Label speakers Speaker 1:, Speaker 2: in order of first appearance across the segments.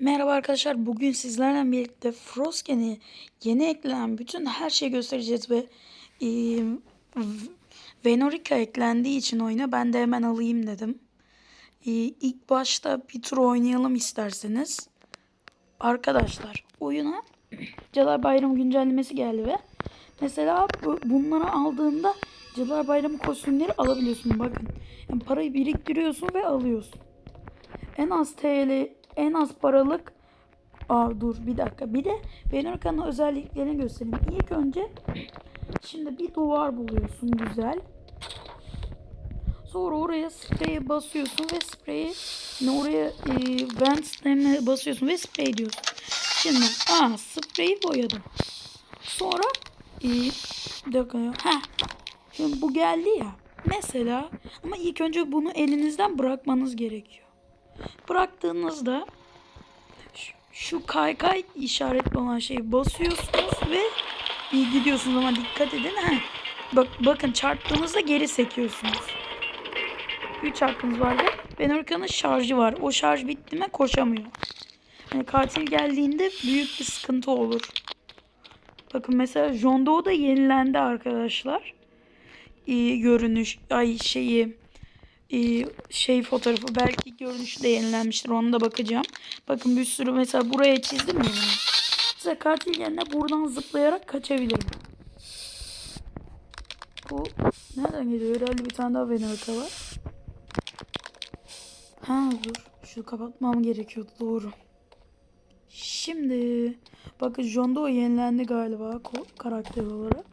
Speaker 1: Merhaba arkadaşlar. Bugün sizlerle birlikte Frostgen'e yeni eklenen bütün her şeyi göstereceğiz ve e, V- Venorika eklendiği için oyuna ben de hemen alayım dedim. E, ilk başta bir tur oynayalım isterseniz. Arkadaşlar oyuna Cadılar Bayramı güncellemesi geldi ve mesela bu, bunları aldığında Cadılar Bayramı kostümleri alabiliyorsun. Bakın yani parayı biriktiriyorsun ve alıyorsun en az TL en az paralık Aa dur bir dakika. Bir de Venorika'nın özelliklerini göstereyim. İlk önce şimdi bir duvar buluyorsun güzel. Sonra oraya spreye basıyorsun ve spreyi oraya e, vent stemine basıyorsun ve sprey diyorsun. Şimdi aa spreyi boyadım. Sonra e, dakika. Heh. Şimdi bu geldi ya. Mesela ama ilk önce bunu elinizden bırakmanız gerekiyor. Bıraktığınızda şu, şu kaykay işaretli olan şeyi basıyorsunuz ve bir gidiyorsunuz ama dikkat edin. Heh. Bak, bakın çarptığınızda geri sekiyorsunuz. 3 hakkınız var ve Benorika'nın şarjı var. O şarj bitti mi koşamıyor. Yani katil geldiğinde büyük bir sıkıntı olur. Bakın mesela John Doe da yenilendi arkadaşlar. İyi görünüş ay şeyi e, şey fotoğrafı belki görünüşü de yenilenmiştir. Ona da bakacağım. Bakın bir sürü mesela buraya çizdim ya. Mesela katil geldiğinde buradan zıplayarak kaçabilirim. Bu nereden geliyor? Herhalde bir tane daha Venerka var. Ha dur. Şunu kapatmam gerekiyordu. Doğru. Şimdi bakın John Doe yenilendi galiba karakter olarak.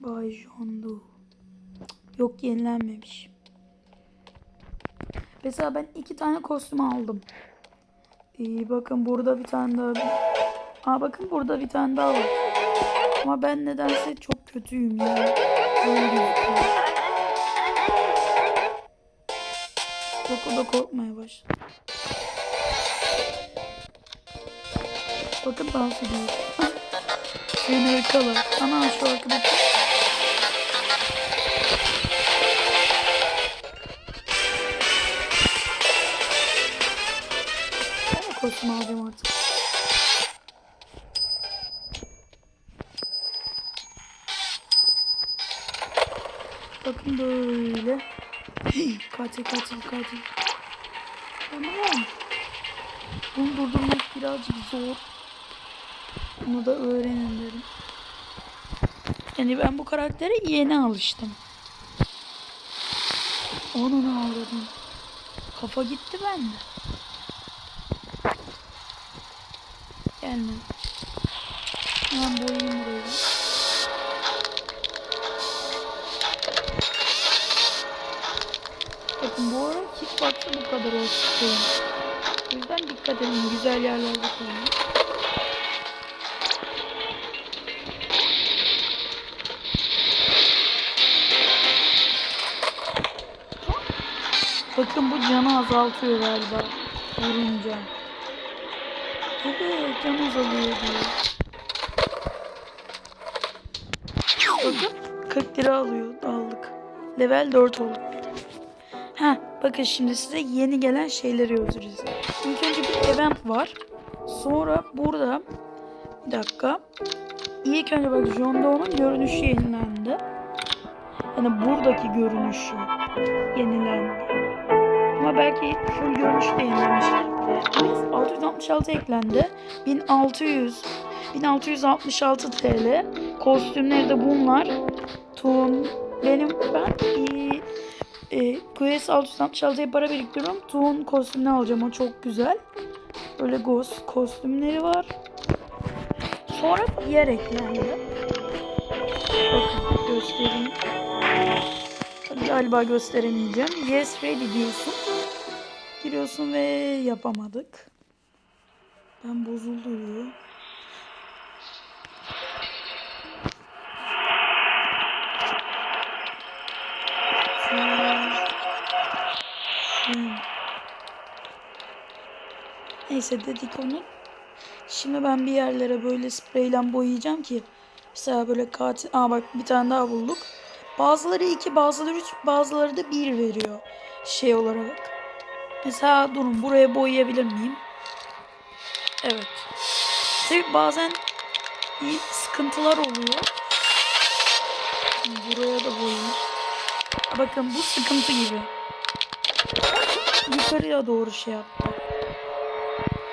Speaker 1: Bay John Doe. Yok yenilenmemiş. Mesela ben iki tane kostüm aldım. Ee, bakın burada bir tane daha. Aa bakın burada bir tane daha var. Ama ben nedense çok kötüyüm ya. Böyle gözüküyor. Yok o da korkmaya başladı. Bakın dans ediyor. Beni ırkalar. Ana şu arkadaş. Kostüm alacağım artık. Bakın böyle. katil katil katil. Tamam. Bunu durdurmak birazcık zor. Bunu da öğrenin dedim. Yani ben bu karaktere yeni alıştım. Onu ne aldım? Kafa gitti bende. Gelme. Hemen boyayayım burayı. Bakın bu ara kickbox'ı bu kadar olsun. O yüzden dikkat edin. Güzel yerlerde koyun. Bakın bu canı azaltıyor galiba. Vurunca. Evet can azalıyor diyor. Bakın 40 lira alıyor aldık. Level 4 olduk. Ha bakın şimdi size yeni gelen şeyleri göstereceğiz. İlk önce bir event var. Sonra burada bir dakika. İlk önce bak John Doe'nun görünüşü yenilendi. Yani buradaki görünüşü yenilendi. Ama belki full görünüş de yenilenmiştir. Biz 666 eklendi. 1600 1666 TL. Kostümleri de bunlar. Tuğun benim ben e, e, Quest 666'ya para biriktiriyorum. Tuğun kostümünü alacağım. O çok güzel. Böyle ghost kostümleri var. Sonra yer eklendi. Bakın göstereyim. Galiba gösteremeyeceğim. Yes ready diyorsun. Giriyorsun ve yapamadık. Ben bozuldu diyor. Neyse dedik onu. Şimdi ben bir yerlere böyle spreyle boyayacağım ki mesela böyle katil... Aa bak bir tane daha bulduk. Bazıları iki, bazıları üç, bazıları da bir veriyor şey olarak. Mesela durun buraya boyayabilir miyim? Evet. Tabii bazen bir sıkıntılar oluyor. Buraya da boyayayım. Bakın bu sıkıntı gibi. Yukarıya doğru şey yaptı.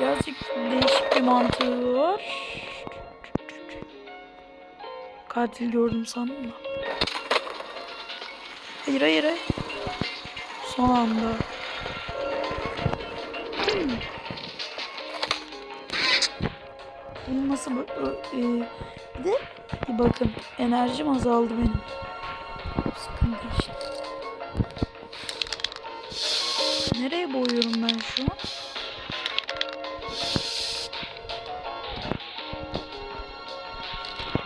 Speaker 1: Birazcık değişik bir mantığı var. Katil gördüm sandım da. Hayır hayır hayır. Son anda. Bunu nasıl e, bir de bir bakın enerjim azaldı benim. Sıkıntı işte. Nereye boyuyorum ben şu an?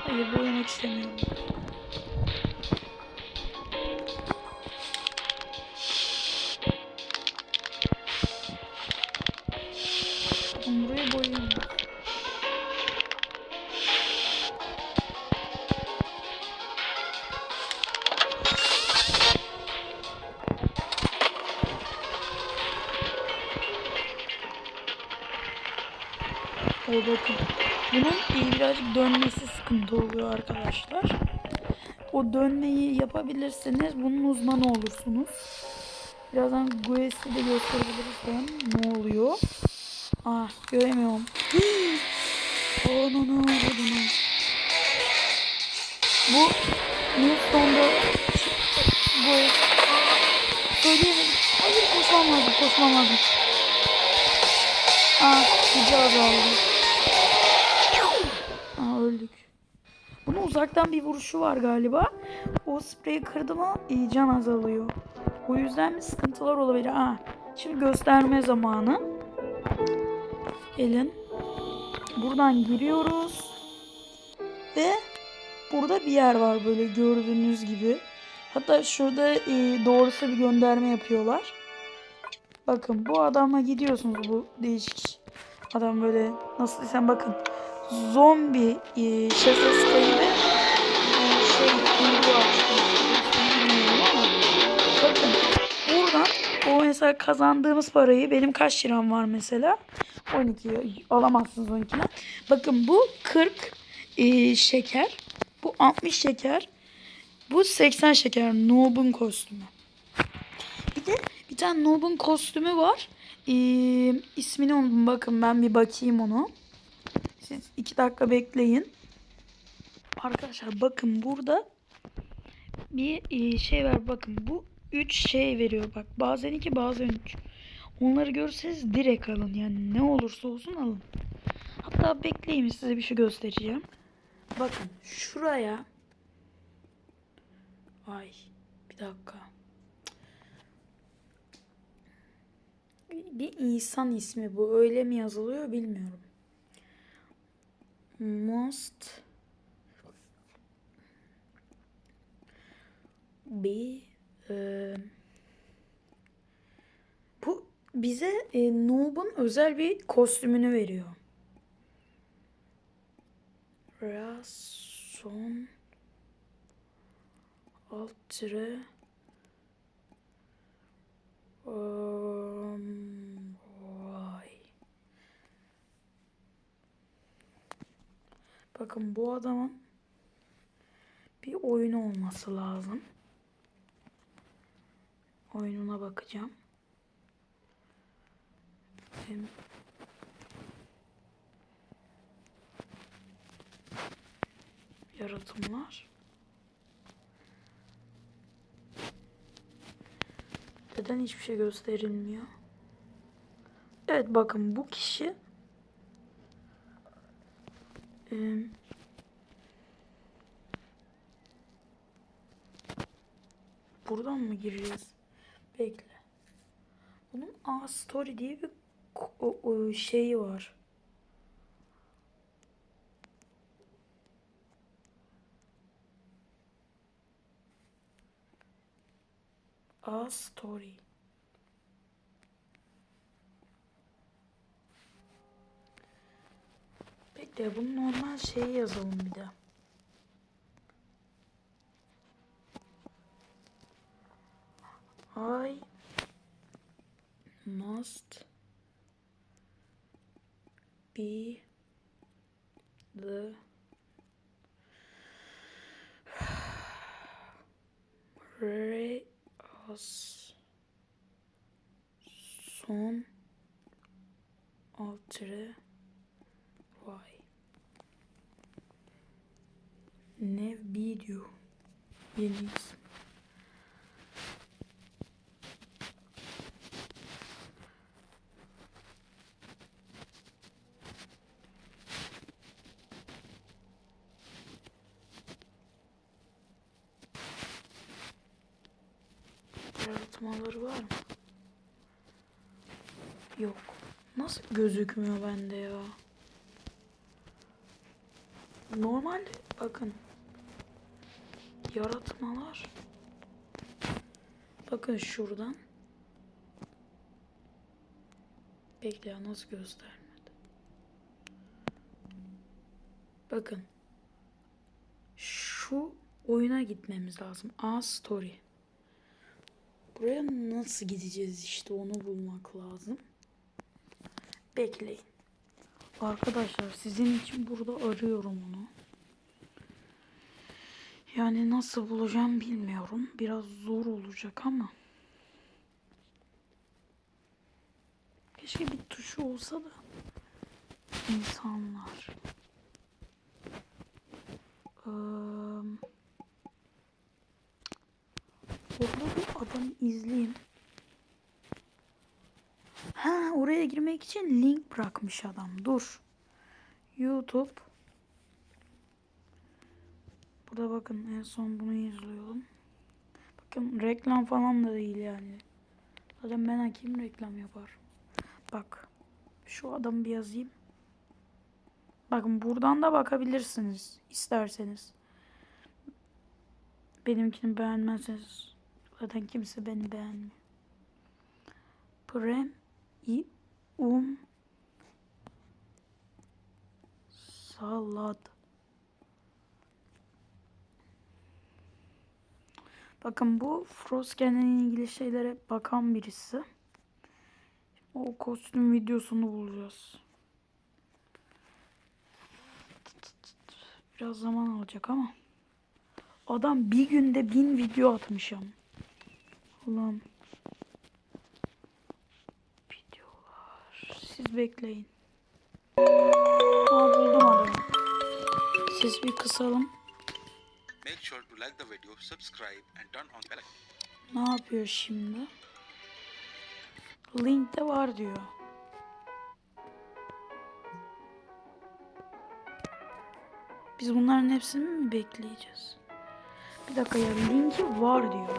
Speaker 1: Hayır boyamak istemiyorum. O bakın. Bunun iyi birazcık dönmesi sıkıntı oluyor arkadaşlar. O dönmeyi yapabilirseniz bunun uzmanı olursunuz. Birazdan Gues'i de gösterebiliriz ben. Ne oluyor? Ah göremiyorum. Onu ne oldu Bu Newston'da Gues Söyleyemedim. Hayır koşmam lazım koşmam lazım. Ah gücü azaldı. Uzaktan bir vuruşu var galiba. O spreyi kırdı mı iyi can azalıyor. O yüzden sıkıntılar olabilir. Aa, şimdi gösterme zamanı. Gelin. Buradan giriyoruz. Ve burada bir yer var böyle gördüğünüz gibi. Hatta şurada e, doğrusu bir gönderme yapıyorlar. Bakın bu adama gidiyorsunuz bu değişik adam böyle nasıl desem bakın zombi e, şasesi mesela kazandığımız parayı benim kaç liram var mesela 12 alamazsınız 12'den. Bakın bu 40 e, şeker bu 60 şeker bu 80 şeker Noob'un kostümü. Bir de bir tane Noob'un kostümü var. Ee, ismini unuttum. Bakın ben bir bakayım onu. Siz iki dakika bekleyin. Arkadaşlar bakın burada bir e, şey var. Bakın bu 3 şey veriyor. Bak bazen 2 bazen 3. Onları görürseniz direkt alın. Yani ne olursa olsun alın. Hatta bekleyin size bir şey göstereceğim. Bakın şuraya. Ay bir dakika. Bir insan ismi bu. Öyle mi yazılıyor bilmiyorum. Must be e, bu bize e, Noob'un özel bir kostümünü veriyor. Rason alt tire um. Bakın bu adamın bir oyunu olması lazım. Oyununa bakacağım. Hem yaratımlar. Neden hiçbir şey gösterilmiyor? Evet bakın bu kişi buradan mı gireceğiz? Bekle. Bunun A Story diye bir şeyi var. A Story. Bekle bunun normal şeyi yazalım bir de. Ay. Not must be the son altere vay ne video yeni. Yaratmaları var mı? Yok. Nasıl gözükmüyor bende ya? Normalde bakın. Yaratmalar. Bakın şuradan. Bekle nasıl göstermedi. Bakın. Şu oyuna gitmemiz lazım. A story. Buraya nasıl gideceğiz işte onu bulmak lazım. Bekleyin. Arkadaşlar sizin için burada arıyorum onu. Yani nasıl bulacağım bilmiyorum. Biraz zor olacak ama. Keşke bir tuşu olsa da insanlar. Eee Orada bir adam izleyeyim. Ha oraya girmek için link bırakmış adam. Dur. YouTube. Burada bakın en son bunu izliyorum. Bakın reklam falan da değil yani. Zaten ben hakim reklam yapar. Bak. Şu adamı bir yazayım. Bakın buradan da bakabilirsiniz isterseniz. Benimkini beğenmezseniz zaten kimse beni beğenmiyor. Prem i um salad. Bakın bu Frostgen'le ilgili şeylere bakan birisi. O kostüm videosunu bulacağız. Biraz zaman alacak ama. Adam bir günde bin video atmışım. Ulan. Videolar. Siz bekleyin. Aa buldum adamı. Ses bir kısalım.
Speaker 2: Make sure to like the video, subscribe, and turn on bell.
Speaker 1: Ne yapıyor şimdi? Linkte var diyor. Biz bunların hepsini mi bekleyeceğiz? Bir dakika ya linki var diyor.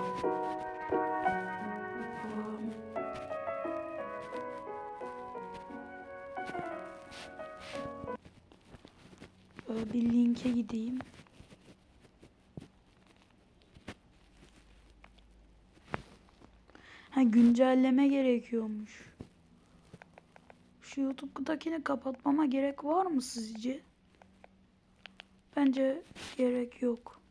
Speaker 1: Bir linke gideyim. Ha güncelleme gerekiyormuş. Şu YouTube'dakini kapatmama gerek var mı sizce? Bence gerek yok.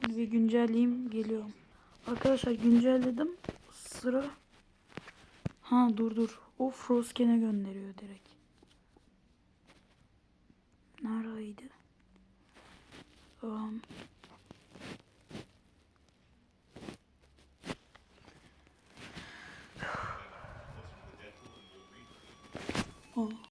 Speaker 1: Şunu bir güncelleyeyim geliyorum. Arkadaşlar güncelledim. Sıra Ha dur dur. O Frostgen'e gönderiyor direkt. Neredeydi? Um, oh.